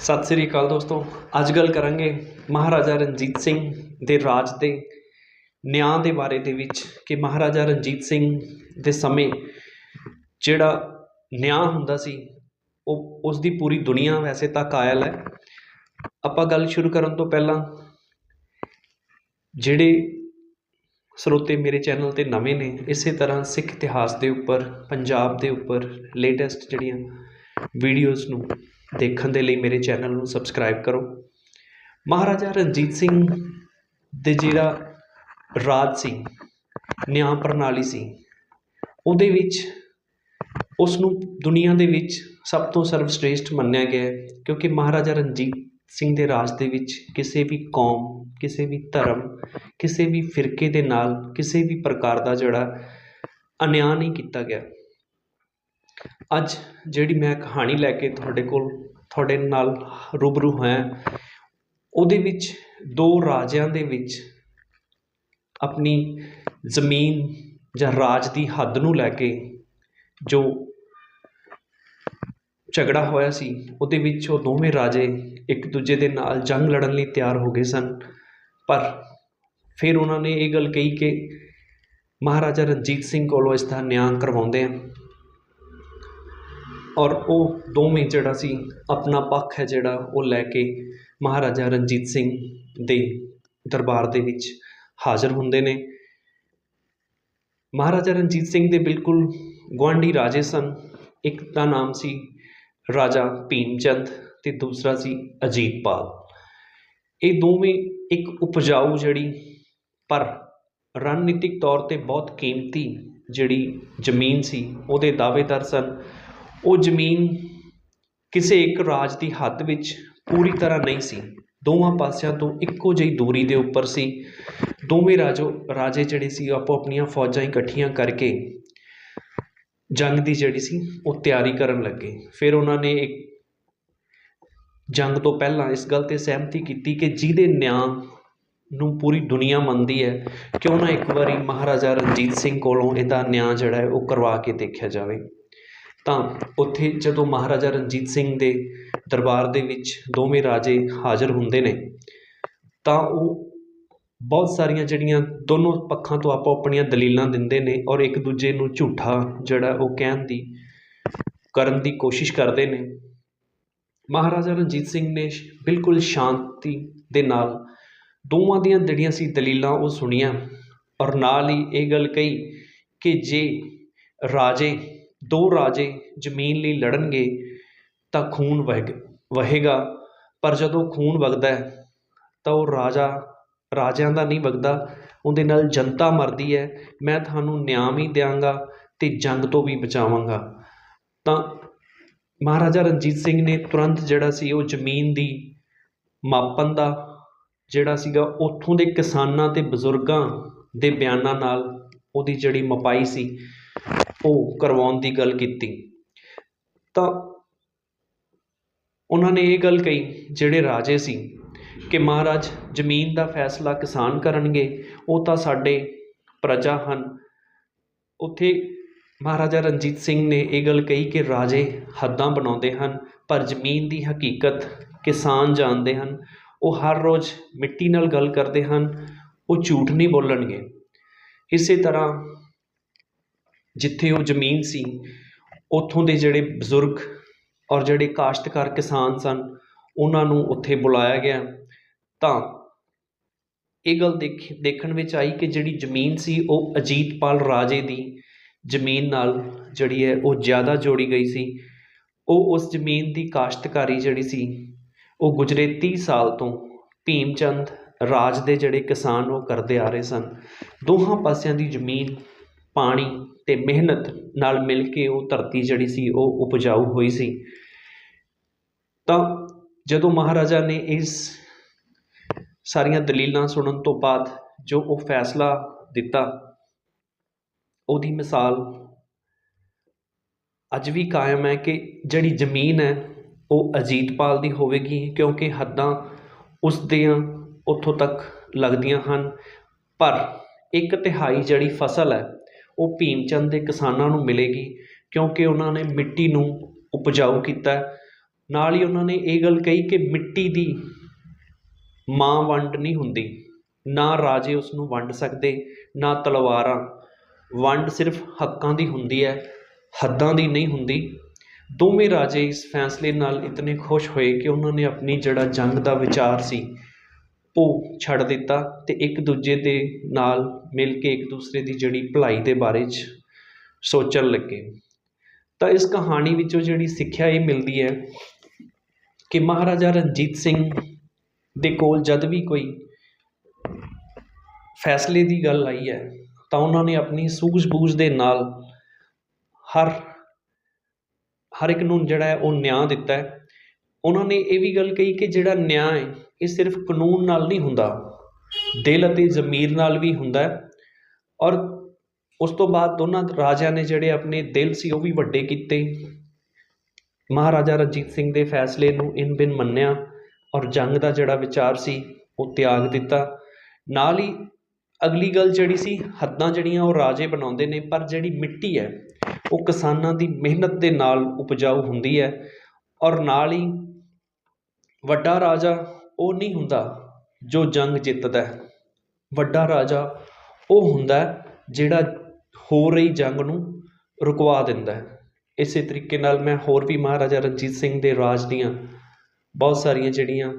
ਸਤਿ ਸ੍ਰੀ ਅਕਾਲ ਦੋਸਤੋ। ਅੱਜ ਗੱਲ ਕਰਾਂਗੇ ਮਹਾਰਾਜਾ ਰਣਜੀਤ ਸਿੰਘ ਦੇ ਰਾਜ ਦੇ ਨਿਆਂ ਦੇ ਬਾਰੇ ਦੇ ਵਿੱਚ ਕਿ ਮਹਾਰਾਜਾ ਰਣਜੀਤ ਸਿੰਘ ਦੇ ਸਮੇਂ ਜਿਹੜਾ ਨਿਆਂ ਹੁੰਦਾ ਸੀ, ਉਹ ਉਸ ਦੀ ਪੂਰੀ ਦੁਨੀਆ ਵੈਸੇ ਤਾਂ ਕਾਇਲ ਹੈ। ਆਪਾਂ ਗੱਲ ਸ਼ੁਰੂ ਕਰਨ ਤੋਂ ਪਹਿਲਾਂ ਜਿਹੜੇ ਸਰੋਤੇ ਮੇਰੇ ਚੈਨਲ ਤੇ ਨਵੇਂ ਨੇ, ਇਸੇ ਤਰ੍ਹਾਂ ਸਿੱਖ ਇਤਿਹਾਸ ਦੇ ਉੱਪਰ, ਪੰਜਾਬ ਦੇ ਉੱਪਰ ਲੇਟੈਸਟ ਜਿਹੜੀਆਂ ਵੀਡੀਓਜ਼ ਨੂੰ ਦੇਖਣ ਦੇ ਲਈ ਮੇਰੇ ਚੈਨਲ ਨੂੰ ਸਬਸਕ੍ਰਾਈਬ ਕਰੋ। ਮਹਾਰਾਜਾ ਰਣਜੀਤ ਸਿੰਘ ਦੇ ਜਿਹੜਾ ਰਾਜ ਸੀ, ਨਿਆਂ ਪ੍ਰਣਾਲੀ ਸੀ, ਉਹਦੇ ਵਿੱਚ ਉਸ ਨੂੰ ਦੁਨੀਆ ਦੇ ਵਿੱਚ ਸਭ ਤੋਂ ਸਰਵਸ਼੍ਰੇਸ਼ਟ ਮੰਨਿਆ ਗਿਆ ਹੈ, ਕਿਉਂਕਿ ਮਹਾਰਾਜਾ ਰਣਜੀਤ ਸਿੰਘ ਦੇ ਰਾਜ ਦੇ ਵਿੱਚ ਕਿਸੇ ਵੀ ਕੌਮ, ਕਿਸੇ ਵੀ ਧਰਮ, ਕਿਸੇ ਵੀ ਫਿਰਕੇ ਦੇ ਨਾਲ, ਕਿਸੇ ਵੀ ਪ੍ਰਕਾਰ ਦਾ ਜਿਹੜਾ ਅਨਿਆਂ ਨਹੀਂ ਕੀਤਾ ਗਿਆ। ਅੱਜ ਜਿਹੜੀ ਮੈਂ ਕਹਾਣੀ ਲੈ ਕੇ ਤੁਹਾਡੇ ਕੋਲ, ਤੁਹਾਡੇ ਨਾਲ ਰੂਬਰੂ ਹੋਇਆ, ਉਹਦੇ ਵਿੱਚ ਦੋ ਰਾਜਿਆਂ ਦੇ ਵਿੱਚ ਆਪਣੀ ਜ਼ਮੀਨ ਜਾਂ ਰਾਜ ਦੀ ਹੱਦ ਨੂੰ ਲੈ ਕੇ ਜੋ ਝਗੜਾ ਹੋਇਆ ਸੀ, ਉਹਦੇ ਵਿੱਚ ਉਹ ਦੋਵੇਂ ਰਾਜੇ ਇੱਕ ਦੂਜੇ ਦੇ ਨਾਲ ਜੰਗ ਲੜਨ ਲਈ ਤਿਆਰ ਹੋ ਗਏ ਸਨ। ਪਰ ਫਿਰ ਉਹਨਾਂ ਨੇ ਇਹ ਗੱਲ ਕਹੀ ਕਿ ਮਹਾਰਾਜਾ ਰਣਜੀਤ ਸਿੰਘ ਕੋਲੋਂ ਇਸ ਦਾ ਨਿਆਂ ਕਰਵਾਉਂਦੇ ਆ। ਔਰ ਉਹ ਦੋਵੇਂ ਜਿਹੜਾ ਸੀ, ਆਪਣਾ ਪੱਖ ਹੈ ਜਿਹੜਾ ਉਹ ਲੈ ਕੇ ਮਹਾਰਾਜਾ ਰਣਜੀਤ ਸਿੰਘ ਦੇ ਦਰਬਾਰ ਦੇ ਵਿੱਚ ਹਾਜ਼ਰ ਹੁੰਦੇ ਨੇ। ਮਹਾਰਾਜਾ ਰਣਜੀਤ ਸਿੰਘ ਦੇ ਬਿਲਕੁਲ ਗੁਆਂਢੀ ਰਾਜੇ ਸਨ। ਇੱਕ ਦਾ ਨਾਮ ਸੀ ਰਾਜਾ ਭੀਮ ਚੰਦ ਤੇ ਦੂਸਰਾ ਸੀ ਅਜੀਤਪਾਲ ਇਹ ਦੋਵੇਂ ਇੱਕ ਉਪਜਾਊ ਜਿਹੜੀ, ਪਰ ਰਣਨੀਤਿਕ ਤੌਰ ਤੇ ਬਹੁਤ ਕੀਮਤੀ ਜਿਹੜੀ ਜ਼ਮੀਨ ਸੀ, ਉਹਦੇ ਦਾਅਵੇਦਾਰ ਸਨ। ਉਹ ਜ਼ਮੀਨ ਕਿਸੇ ਇੱਕ ਰਾਜ ਦੀ ਹੱਦ ਵਿੱਚ ਪੂਰੀ ਤਰ੍ਹਾਂ ਨਹੀਂ ਸੀ। ਦੋਵਾਂ ਪਾਸਿਆਂ ਤੋਂ ਇੱਕੋ ਜਿਹੀ ਦੂਰੀ ਦੇ ਉੱਪਰ ਸੀ। ਦੋਵੇਂ ਰਾਜੋ, ਰਾਜੇ ਜਿਹੜੇ ਸੀ, ਉਹ ਆਪੋ ਆਪਣੀਆਂ ਫੌਜਾਂ ਇਕੱਠੀਆਂ ਕਰਕੇ ਜੰਗ ਦੀ ਜਿਹੜੀ ਸੀ, ਉਹ ਤਿਆਰੀ ਕਰਨ ਲੱਗੇ। ਫਿਰ ਉਹਨਾਂ ਨੇ ਇੱਕ ਜੰਗ ਤੋਂ ਪਹਿਲਾਂ ਇਸ ਗੱਲ ਤੇ ਸਹਿਮਤੀ ਕੀਤੀ ਕਿ ਜਿਹਦੇ ਨਿਆਂ ਨੂੰ ਪੂਰੀ ਦੁਨੀਆ ਮੰਨਦੀ ਹੈ, ਕਿਉਂ ਨਾ ਇੱਕ ਵਾਰੀ ਮਹਾਰਾਜਾ ਰਣਜੀਤ ਸਿੰਘ ਕੋਲੋਂ ਇਹਦਾ ਨਿਆਂ ਜਿਹੜਾ ਹੈ, ਉਹ ਕਰਵਾ ਕੇ ਦੇਖਿਆ ਜਾਵੇ। ਤਾਂ ਉੱਥੇ ਜਦੋਂ ਮਹਾਰਾਜਾ ਰਣਜੀਤ ਸਿੰਘ ਦੇ ਦਰਬਾਰ ਦੇ ਵਿੱਚ ਦੋਵੇਂ ਰਾਜੇ ਹਾਜ਼ਰ ਹੁੰਦੇ ਨੇ, ਤਾਂ ਉਹ ਬਹੁਤ ਸਾਰੀਆਂ ਜਿਹੜੀਆਂ ਦੋਨੋਂ ਪੱਖਾਂ ਤੋਂ ਆਪੋ ਆਪਣੀਆਂ ਦਲੀਲਾਂ ਦਿੰਦੇ ਨੇ ਔਰ ਇੱਕ ਦੂਜੇ ਨੂੰ ਝੂਠਾ ਜਿਹੜਾ ਉਹ ਕਹਿਣ ਦੀ, ਕਰਨ ਦੀ ਕੋਸ਼ਿਸ਼ ਕਰਦੇ ਨੇ। ਮਹਾਰਾਜਾ ਰਣਜੀਤ ਸਿੰਘ ਨੇ ਬਿਲਕੁਲ ਸ਼ਾਂਤੀ ਦੇ ਨਾਲ ਦੋਵਾਂ ਦੀਆਂ ਜਿਹੜੀਆਂ ਸੀ ਦਲੀਲਾਂ ਉਹ ਸੁਣੀਆਂ ਔਰ ਨਾਲ ਹੀ ਇਹ ਗੱਲ ਕਹੀ ਕਿ ਜੇ ਰਾਜੇ ਦੋ ਰਾਜੇ ਜ਼ਮੀਨ ਲਈ ਲੜਨਗੇ ਤਾਂ ਖੂਨ ਵਹਿ ਵਹੇਗਾ। ਪਰ ਜਦੋਂ ਖੂਨ ਵਗਦਾ ਤਾਂ ਉਹ ਰਾਜਾ, ਰਾਜਿਆਂ ਦਾ ਨਹੀਂ ਵਗਦਾ, ਉਹਦੇ ਨਾਲ ਜਨਤਾ ਮਰਦੀ ਹੈ। ਮੈਂ ਤੁਹਾਨੂੰ ਨਿਆਂ ਵੀ ਦਿਆਂਗਾ ਅਤੇ ਜੰਗ ਤੋਂ ਵੀ ਬਚਾਵਾਂਗਾ। ਤਾਂ ਮਹਾਰਾਜਾ ਰਣਜੀਤ ਸਿੰਘ ਨੇ ਤੁਰੰਤ ਜਿਹੜਾ ਸੀ ਉਹ ਜ਼ਮੀਨ ਦੀ ਮਾਪਣ ਦਾ ਜਿਹੜਾ ਸੀਗਾ, ਉੱਥੋਂ ਦੇ ਕਿਸਾਨਾਂ ਅਤੇ ਬਜ਼ੁਰਗਾਂ ਦੇ ਬਿਆਨਾਂ ਨਾਲ ਉਹਦੀ ਜਿਹੜੀ ਮਪਾਈ ਸੀ ਉਹ ਕਰਵਾਉਣ ਦੀ ਗੱਲ ਕੀਤੀ। ਤਾਂ ਉਹਨਾਂ ਨੇ ਇਹ ਗੱਲ ਕਹੀ, ਜਿਹੜੇ ਰਾਜੇ ਸੀ ਕਿ ਮਹਾਰਾਜ, ਜ਼ਮੀਨ ਦਾ ਫੈਸਲਾ ਕਿਸਾਨ ਕਰਨਗੇ, ਉਹ ਤਾਂ ਸਾਡੇ ਪ੍ਰਜਾ ਹਨ। ਉੱਥੇ ਮਹਾਰਾਜਾ ਰਣਜੀਤ ਸਿੰਘ ਨੇ ਇਹ ਗੱਲ ਕਹੀ ਕਿ ਰਾਜੇ ਹੱਦਾਂ ਬਣਾਉਂਦੇ ਹਨ, ਪਰ ਜ਼ਮੀਨ ਦੀ ਹਕੀਕਤ ਕਿਸਾਨ ਜਾਣਦੇ ਹਨ। ਉਹ ਹਰ ਰੋਜ਼ ਮਿੱਟੀ ਨਾਲ ਗੱਲ ਕਰਦੇ ਹਨ, ਉਹ ਝੂਠ ਨਹੀਂ ਬੋਲਣਗੇ। ਇਸੇ ਤਰ੍ਹਾਂ ਜਿੱਥੇ ਉਹ ਜ਼ਮੀਨ ਸੀ, ਉੱਥੋਂ ਦੇ ਜਿਹੜੇ ਬਜ਼ੁਰਗ ਔਰ ਜਿਹੜੇ ਕਾਸ਼ਤਕਾਰ ਕਿਸਾਨ ਸਨ, ਉਹਨਾਂ ਨੂੰ ਉੱਥੇ ਬੁਲਾਇਆ ਗਿਆ। ਤਾਂ ਇਹ ਗੱਲ ਦੇਖ, ਦੇਖਣ ਵਿੱਚ ਆਈ ਕਿ ਜਿਹੜੀ ਜ਼ਮੀਨ ਸੀ, ਉਹ ਅਜੀਤਪਾਲ ਰਾਜੇ ਦੀ ਜ਼ਮੀਨ ਨਾਲ ਜਿਹੜੀ ਹੈ, ਉਹ ਜ਼ਿਆਦਾ ਜੋੜੀ ਗਈ ਸੀ। ਉਹ ਉਸ ਜ਼ਮੀਨ ਦੀ ਕਾਸ਼ਤਕਾਰੀ ਜਿਹੜੀ ਸੀ, ਉਹ ਗੁਜਰੇ 30 ਸਾਲ ਤੋਂ ਭੀਮ ਚੰਦ ਰਾਜ ਦੇ ਜਿਹੜੇ ਕਿਸਾਨ ਉਹ ਕਰਦੇ ਆ ਰਹੇ ਸਨ। ਦੋਹਾਂ ਪਾਸਿਆਂ ਦੀ ਜ਼ਮੀਨ, ਪਾਣੀ ਤੇ ਮਿਹਨਤ ਨਾਲ ਮਿਲ ਕੇ ਉਹ ਧਰਤੀ ਜਿਹੜੀ ਸੀ, ਉਹ ਉਪਜਾਊ ਹੋਈ ਸੀ। ਤਾਂ ਜਦੋਂ ਮਹਾਰਾਜਾ ਨੇ ਇਸ ਸਾਰੀਆਂ ਦਲੀਲਾਂ ਸੁਣਨ ਤੋਂ ਬਾਅਦ ਜੋ ਉਹ ਫੈਸਲਾ ਦਿੱਤਾ, ਉਹਦੀ ਮਿਸਾਲ ਅੱਜ ਵੀ ਕਾਇਮ ਹੈ ਕਿ ਜਿਹੜੀ ਜ਼ਮੀਨ ਹੈ, ਉਹ ਅਜੀਤਪਾਲ ਦੀ ਹੋਵੇਗੀ, ਕਿਉਂਕਿ ਹੱਦਾਂ ਉਸ ਦੀਆਂ ਉੱਥੋਂ ਤੱਕ ਲੱਗਦੀਆਂ ਹਨ। ਪਰ ਇੱਕ ਤਿਹਾਈ ਜਿਹੜੀ ਫਸਲ ਹੈ ਉਹ ਭੀਮ ਚੰਦ ਦੇ ਕਿਸਾਨਾਂ ਨੂੰ ਮਿਲੇਗੀ ਕਿਉਂਕਿ ਉਹਨਾਂ ਨੇ ਮਿੱਟੀ ਨੂੰ ਉਪਜਾਊ ਕੀਤਾ। ਨਾਲ ਹੀ ਉਹਨਾਂ ਨੇ ਇਹ ਗੱਲ ਕਹੀ ਕਿ ਮਿੱਟੀ ਦੀ ਮਾਂ ਵੰਡ ਨਹੀਂ ਹੁੰਦੀ। ਨਾ ਰਾਜੇ ਉਸ ਨੂੰ ਵੰਡ ਸਕਦੇ, ਨਾ ਤਲਵਾਰਾਂ। ਵੰਡ ਸਿਰਫ ਹੱਕਾਂ ਦੀ ਹੁੰਦੀ ਹੈ, ਹੱਦਾਂ ਦੀ ਨਹੀਂ ਹੁੰਦੀ। ਦੋਵੇਂ ਰਾਜੇ ਇਸ ਫੈਸਲੇ ਨਾਲ ਇਤਨੇ ਖੁਸ਼ ਹੋਏ ਕਿ ਉਹਨਾਂ ਨੇ ਆਪਣੀ ਜਿਹੜਾ ਜੰਗ ਦਾ ਵਿਚਾਰ ਸੀ। ਉਹ ਛੱਡ ਦਿੱਤਾ ਅਤੇ ਇੱਕ ਦੂਜੇ ਦੇ ਨਾਲ ਮਿਲ ਕੇ ਇੱਕ ਦੂਸਰੇ ਦੀ ਜਿਹੜੀ ਭਲਾਈ ਦੇ ਬਾਰੇ 'ਚ ਸੋਚਣ ਲੱਗੇ। ਤਾਂ ਇਸ ਕਹਾਣੀ ਵਿੱਚੋਂ ਜਿਹੜੀ ਸਿੱਖਿਆ ਇਹ ਮਿਲਦੀ ਹੈ ਕਿ ਮਹਾਰਾਜਾ ਰਣਜੀਤ ਸਿੰਘ ਦੇ ਕੋਲ ਜਦ ਵੀ ਕੋਈ ਫੈਸਲੇ ਦੀ ਗੱਲ ਆਈ ਹੈ, ਤਾਂ ਉਹਨਾਂ ਨੇ ਆਪਣੀ ਸੂਝ-ਬੂਝ ਦੇ ਨਾਲ ਹਰ ਹਰ ਇੱਕ ਨੂੰ ਜਿਹੜਾ ਹੈ ਉਹ ਨਿਆਂ ਦਿੱਤਾ ਹੈ। ਉਹਨਾਂ ਨੇ ਇਹ ਵੀ ਗੱਲ ਕਹੀ ਕਿ ਜਿਹੜਾ ਨਿਆਂ ਹੈ ਇਹ ਸਿਰਫ ਕਾਨੂੰਨ ਨਾਲ ਨਹੀਂ ਹੁੰਦਾ। ਦਿਲ ਅਤੇ ਜ਼ਮੀਰ ਨਾਲ ਵੀ ਹੁੰਦਾ ਹੈ। ਔਰ ਉਸ ਤੋਂ ਬਾਅਦ ਦੋਨਾਂ ਰਾਜਿਆਂ ਨੇ ਜਿਹੜੇ ਆਪਣੇ ਦਿਲ ਸੀ, ਉਹ ਵੀ ਵੱਡੇ ਕੀਤੇ। ਮਹਾਰਾਜਾ ਰਣਜੀਤ ਸਿੰਘ ਦੇ ਫੈਸਲੇ ਨੂੰ ਇਨ ਬਿਨ ਮੰਨਿਆ ਔਰ ਜੰਗ ਦਾ ਜਿਹੜਾ ਵਿਚਾਰ ਸੀ, ਉਹ ਤਿਆਗ ਦਿੱਤਾ। ਨਾਲ ਹੀ ਅਗਲੀ ਗੱਲ ਜਿਹੜੀ ਸੀ, ਹੱਦਾਂ ਜਿਹੜੀਆਂ ਉਹ ਰਾਜੇ ਬਣਾਉਂਦੇ ਨੇ, ਪਰ ਜਿਹੜੀ ਮਿੱਟੀ ਹੈ, ਉਹ ਕਿਸਾਨਾਂ ਦੀ ਮਿਹਨਤ ਦੇ ਨਾਲ ਉਪਜਾਊ ਹੁੰਦੀ ਹੈ। ਔਰ ਨਾਲ ਹੀ ਵੱਡਾ ਰਾਜਾ ਉਹ ਨਹੀਂ ਹੁੰਦਾ ਜੋ ਜੰਗ ਜਿੱਤਦਾ ਵੱਡਾ ਰਾਜਾ ਉਹ ਹੁੰਦਾ ਜਿਹੜਾ ਹੋ ਰਹੀ ਜੰਗ ਨੂੰ ਰੁਕਵਾ ਦਿੰਦਾ ਹੈ। ਇਸੇ ਤਰੀਕੇ ਨਾਲ ਮੈਂ ਹੋਰ ਵੀ ਮਹਾਰਾਜਾ ਰਣਜੀਤ ਸਿੰਘ ਦੇ ਰਾਜ ਦੀਆਂ ਬਹੁਤ ਸਾਰੀਆਂ ਜਿਹੜੀਆਂ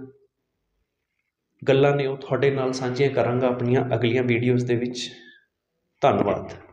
ਗੱਲਾਂ ਨੇ ਉਹ ਤੁਹਾਡੇ ਨਾਲ ਸਾਂਝੀਆਂ ਕਰਾਂਗਾ ਆਪਣੀਆਂ ਅਗਲੀਆਂ ਵੀਡੀਓਜ਼ ਦੇ ਵਿੱਚ। ਧੰਨਵਾਦ।